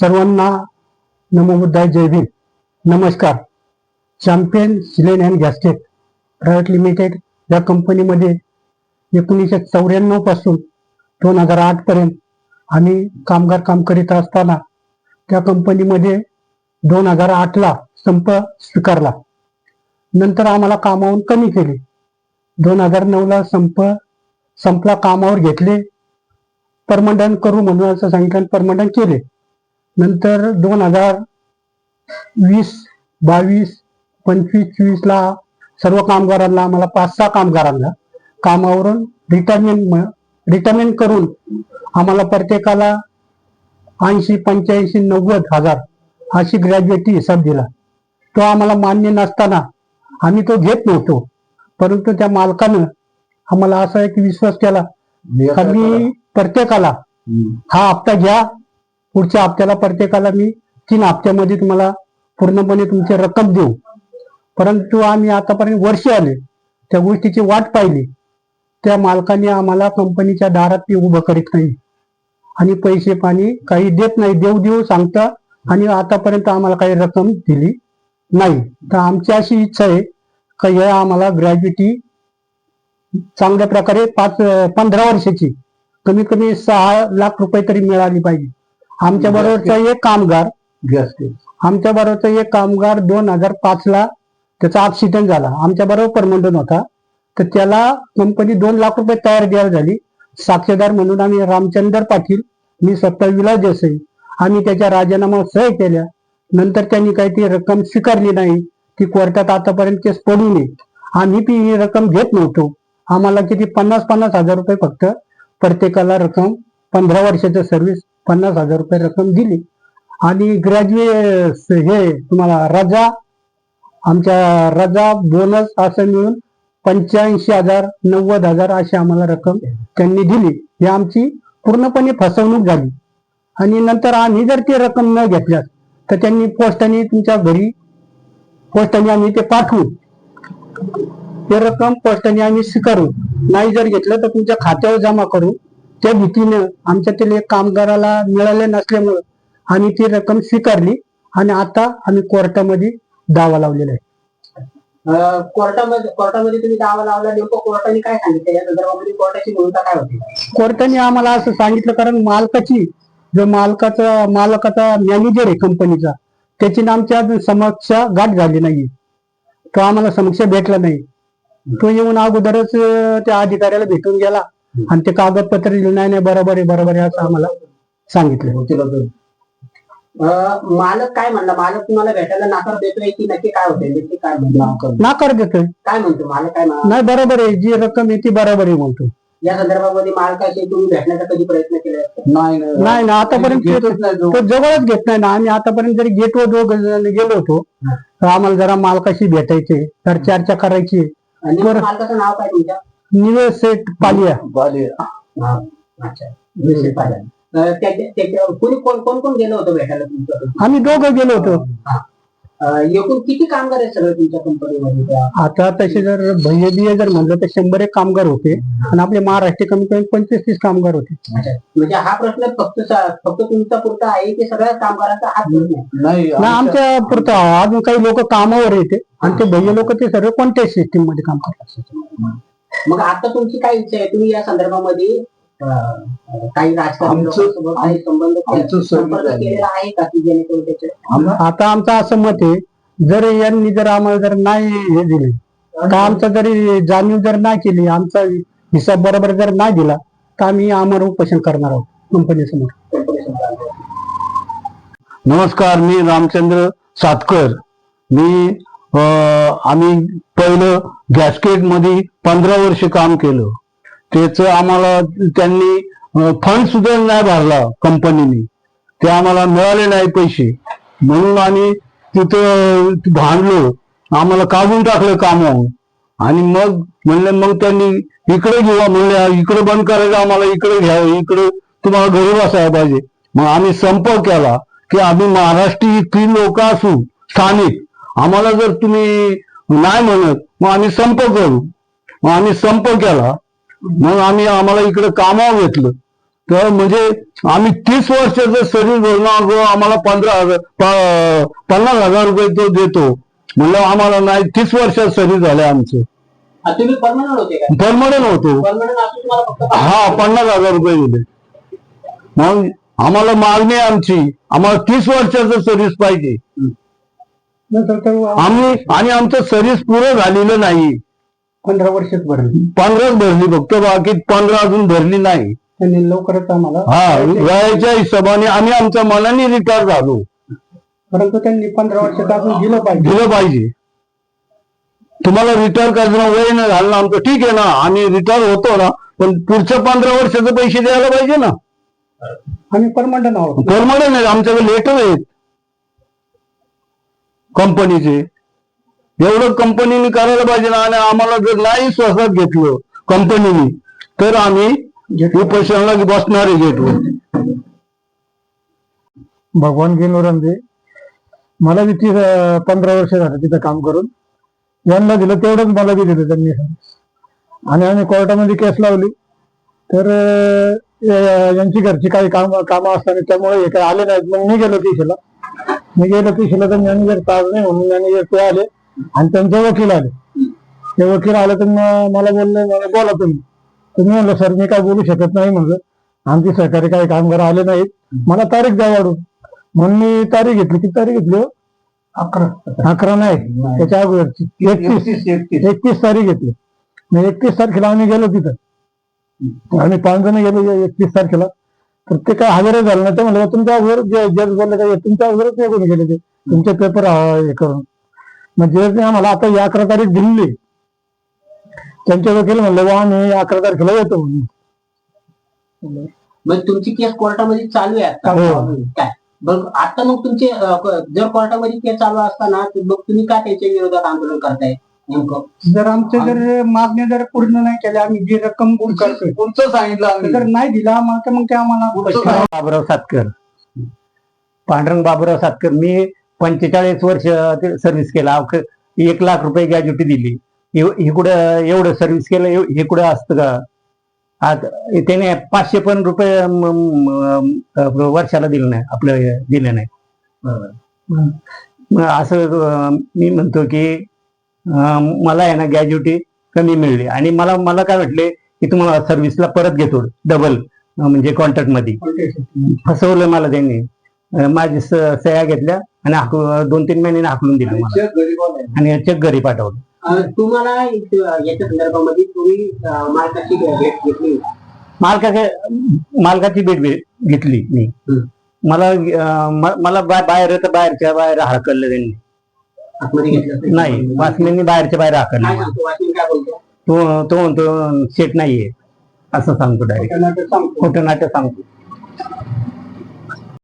सर्वांना नमोबुद्धाय जय भीम. नमस्कार. Champion seals and gaskets private limited या कंपनीमध्ये एकोणीसशे चौऱ्याण्णवपासून दोन हजार आठ पर्यंत आम्ही कामगार काम करीत असताना त्या कंपनीमध्ये दोन हजार आठला संप स्वीकारला. नंतर आम्हाला कामावून कमी केले. दोन हजार नऊला संप संपला कामावर घेतले. परमंडन करू म्हणून असं सांगितलं परमंडन केले. नंतर दोन हजार वीस बावीस पंचवीस चोवीस ला सर्व कामगारांना आम्हाला पाच सहा कामगारांना कामावरून रिटायरमेंट रिटायरमेंट करून आम्हाला प्रत्येकाला ऐंशी पंच्याऐंशी नव्वद हजार अशी ग्रॅज्युएटी हिसाब दिला. तो आम्हाला मान्य नसताना आम्ही तो घेत नव्हतो. परंतु त्या मालकानं आम्हाला असा एक विश्वास केला का प्रत्येकाला हा हप्ता घ्या पुढच्या हप्त्याला प्रत्येकाला मी तीन हप्त्यामध्ये तुम्हाला पूर्णपणे तुमची रक्कम देऊ. परंतु आम्ही आतापर्यंत वर्षी आले त्या गोष्टीची वाट पाहिली. त्या मालकाने आम्हाला कंपनीच्या दारात उभं करीत नाही. आणि पैसे पाणी काही देत नाही देऊ देऊ सांगता आणि आतापर्यंत आम्हाला काही रक्कम दिली नाही. तर आमची अशी इच्छा आहे का या आम्हाला ग्रॅज्युटी चांगल्या प्रकारे पाच पंधरा वर्षाची कमीत कमी सहा लाख रुपये तरी मिळाली पाहिजे. आमच्या बरोबरचा एक कामगार. आमच्या बरोबरचा एक कामगार दोन हजार पाच ला त्याचा ऍक्सिडेंट झाला. आमच्या बरोबर परमंडन होता. तर त्याला कंपनी दोन लाख रुपये तयार द्यायला झाली. साक्षीदार म्हणून आम्ही रामचंद्र पाटील मी स्वतः विलास देसाई आम्ही त्याच्या राजीनामा सह्या केल्या. नंतर त्यांनी काही ती रक्कम स्वीकारली नाही. ती कोर्टात आतापर्यंत केस पडू नये आम्ही ती ही रक्कम घेत नव्हतो. आम्हाला किती पन्नास पन्नास हजार रुपये फक्त प्रत्येकाला रक्कम पंधरा वर्षाच्या सर्व्हिस पन्नास हजार रुपये रक्कम दिली. आणि ग्रॅज्युएट हे तुम्हाला रजा आमच्या रजा बोनस असं मिळून पंच्याऐंशी हजार नव्वद हजार अशी आम्हाला रक्कम त्यांनी दिली. ही आमची पूर्णपणे फसवणूक झाली. आणि नंतर आम्ही जर ती रक्कम न घेतल्यास तर त्यांनी पोस्टाने तुमच्या घरी पोस्टाने आम्ही ते पाठवू. ते रक्कम पोस्टाने आम्ही स्वीकारू. नाही जर घेतलं तर तुमच्या खात्यावर जमा करू. त्या भीतीनं आमच्यातील एक कामगाराला मिळाले नसल्यामुळं आम्ही ती रक्कम स्वीकारली आणि आता आम्ही कोर्टामध्ये दावा लावलेला आहे. कोर्टामध्ये कोर्टामध्ये तुम्ही दावा लावला नेमकं कोर्टाने काय सांगितलं? या संदर्भामध्ये कोर्टाची भूमिका काय होती? कोर्टाने आम्हाला असं सांगितलं कारण मालकाची जो मालकाचा मालकाचा मॅनेजर आहे कंपनीचा त्याची ना आमच्या अजून समक्ष गाठ झाली नाही. तो आम्हाला समक्ष भेटला नाही. तो येऊन अगोदरच त्या अधिकाऱ्याला भेटून गेला. आणि ते कागदपत्र दिलं नाही नाही बरोबर आहे बरोबर आहे असं आम्हाला सांगितलं. अं, मालक काय म्हणला? मालक तुम्हाला भेटायला नाकार देतोय की नक्की काय होते नक्की काय म्हणतो? नाकार. देतोय. काय म्हणतो? मालक काय म्हणा नाही बरोबर आहे. जी रक्कम आहे ती बरोबर आहे म्हणतो. या संदर्भामध्ये मालकाशी तुम्ही भेटण्याचा कधी प्रयत्न केला? नाही नाही. ना आतापर्यंत घेतच नाही तो. तो जवळच घेत नाही ना. आम्ही आतापर्यंत जरी गेटवर दोघ जण गेलो होतो तर आम्हाला जरा मालकाशी भेटायचे तर चर्चा करायची. आणि बरं. मालकाचं नाव काय तुमच्या? निवेश सेठ पालिया. अच्छा. अं, त्याच्या- त्याच्या- कोणी कोण कोण कोण गेलं होतं भेटायला आम्ही दोघं गेलो होतो. अं, एकूण किती कामगार आहेत सगळे तुमच्या कंपनीमध्ये? आता तसे जर भैया बिये जर म्हणलं तर शंभर एक कामगार होते. आणि आपले महाराष्ट्र कमी कमी पंचवीस तीस कामगार होते. अच्छा. म्हणजे हा प्रश्न फक्त सा- फक्त तुमचा पुरता आहे की सगळ्या कामगारांचा हा प्रश्न आहे? नाही ना आमच्या पुरतं अजून काही लोक कामावर येते. आणि ते भैया लोक ते सर्व कोणत्याच सिस्टीममध्ये काम करतात. मग आता तुमची काय इच्छा आहे? तुम्ही या संदर्भामध्ये काही राजकारणी संबंध. केलेला आहे. का की जेणेकरून त्याचे आता आमचं असं मत आहे जर यांनी जर आम्हाला जर नाही हे दिले तर आमचा जरी जाणीव जर नाही केली आमचा हिसाब बरोबर जर नाही दिला तर आम्ही आमर उपोषण करणार आहोत कंपनीसमोर. कॉर्पोरेशन नमस्कार मी रामचंद्र सातकर. मी आम्ही पहिलं गॅस्केटमध्ये पंधरा वर्ष काम केलं. त्याच आम्हाला त्यांनी फंड सुद्धा नाही भरला कंपनीने ते आम्हाला मिळाले नाही पैसे. म्हणून आम्ही तिथं भांडलो. आम्हाला काढून टाकलं कामावून आणि मग म्हणले मग त्यांनी इकडे घेऊ म्हणले इकडे बंद करायचं आम्हाला इकडे घ्या. इकडे तुम्हाला घरी बसायला पाहिजे. मग आम्ही संप केला की आम्ही महाराष्ट्री तीन लोक असू स्थानिक. आम्हाला जर तुम्ही नाही म्हणत मग आम्ही संप करू. मग आम्ही संप केला. मग आम्ही आम्हाला इकडे कामावर घेतलं. तर म्हणजे आम्ही तीस वर्षाचं सर्व्हिस भरणं आम्हाला पंधरा हजार पन्नास हजार रुपये तो देतो. म्हणलं आम्हाला नाही तीस वर्षात सर्व्हिस झाले आमचे. परमनंट होते हा पन्नास हजार रुपये दिले. मग आम्हाला मागणी आमची आम्हाला तीस वर्षाचं सर्व्हिस पाहिजे. आम्ही आणि आमचं सर्व्हिस पुरं झालेलं नाही. पंधरा वर्षच भरली. पंधराच भरली फक्त बाकी पंधरा अजून भरली नाही. त्यांनी लवकरच आम्हाला हा वयाच्या हिशोबाने आम्ही आमच्या मनाने रिटायर झालो. परंतु त्यांनी पंधरा वर्षात अजून दिलं पाहिजे. दिलं पाहिजे. तुम्हाला रिटायर करायचं वय नाही झालं ना आमचं ठीक आहे ना? आम्ही रिटायर होतो ना पण पुढच्या पंधरा वर्षाचे पैसे द्यायला पाहिजे ना? आम्ही परमनंट आहोत. परमनंट नाही आमच्याकडे लेटर आहेत. कंपनीचे. एवढं कंपनीने करायला पाहिजे ना आणि आम्हाला जर नाही स्वसात घेतलं कंपनीने तर आम्ही उपोषणाला बसणारे गेटवर भगवान गेलोरांचे मला बी ती पंधरा वर्ष झालं तिथं काम करून. यांना दिलं तेवढंच मला बी दिलं त्यांनी. आणि आम्ही कोर्टामध्ये केस लावली. तर यांची घरची काही काम कामं असताना त्यामुळे हे काही आले नाहीत. मग मी गेलो तिशीला मी गेलो तिशीला तर मॅनेजर ताज नाही म्हणून मॅनेजर ते आले आणि त्यांचे वकील आले. ते वकील आले तर मला बोलले मला बोला तुम्ही. तुम्ही म्हणलं सर मी काय बोलू शकत नाही म्हणलं. आमचे सहकारी काही कामगार आले नाहीत. मला तारीख द्या वाढून. म्हणून मी तारीख घेतली. किती तारीख घेतली हो? अकरा. अकरा नाही त्याच्या अगोदरची. एकतीस. एकतीस तारीख घेतली. मग एकतीस तारखेला आम्ही गेलो तिथं. आम्ही पाच जण गेलो एकतीस तारखेला. काय हजर झालं नाही ते म्हणलं तुमच्या अगोदर जे जज बोलले काय तुमच्या अगोदरच निघून गेले ते? तुमचे पेपर हे करून. मग जजने आम्हाला आता ही अकरा तारीख दिली त्यांचे वकील म्हणले बा आम्ही अकरा तारखेला येतो. म्हणून मग तुमची केस कोर्टामध्ये चालू आहे आता. हो. काय? बघ आता मग तुमचे जर कोर्टामध्ये केस चालू असताना मग तुम्ही का त्याच्या विरोधात आंदोलन करताय? जर आमच्या जर मागण्या जर पूर्ण नाही केल्या आम्ही जी रक्कम बुक करतोय. पुढचं सांगितलं आम्ही. जर नाही दिला आम्हाला तर मग ते आम्हाला बाबुराव सातकर. पांडुरंग बाबुराव सातकर मी पंचेचाळीस वर्ष सर्व्हिस केला. अवघ- एक लाख रुपये ग्रॅज्युटी दिली. एव- हे कुठं एवढं सर्व्हिस केलं एव- हे कुठं असतं का? आज त्याने पाचशे पण रुपये म- म- म- वर्षाला दिलं नाही आपलं दिलं नाही. मग असं अं, मी म्हणतो की मला आहे ना ग्रॅज्युटी कमी मिळली. आणि मला मला काय वाटले की तुम्हाला सर्व्हिसला परत घेतो डबल म्हणजे कॉन्ट्रॅक्टमध्ये. फसवलं मला त्यांनी. माझी सह्या घेतल्या आणि दोन तीन महिन्याने हाकलून दिलं मला. आणि चेक घरी पाठवलं. तुम्हाला याच्या संदर्भामध्ये तुम्ही मालकाची भेट घेतली मालकाचे मालकाची भेट घेतली मी. मला मला बाहेर बाहेरच्या बाहेर हाकललं त्यांनी. आतमध्ये घेतलं नाही वाचम्यांनी बाहेरच्या बाहेर काय सांगतो वाचन काय बोलतो? तो तो म्हणतो सेट नाहीये असं सांगतो डायरेक्ट खोटं नाटक सांगतो.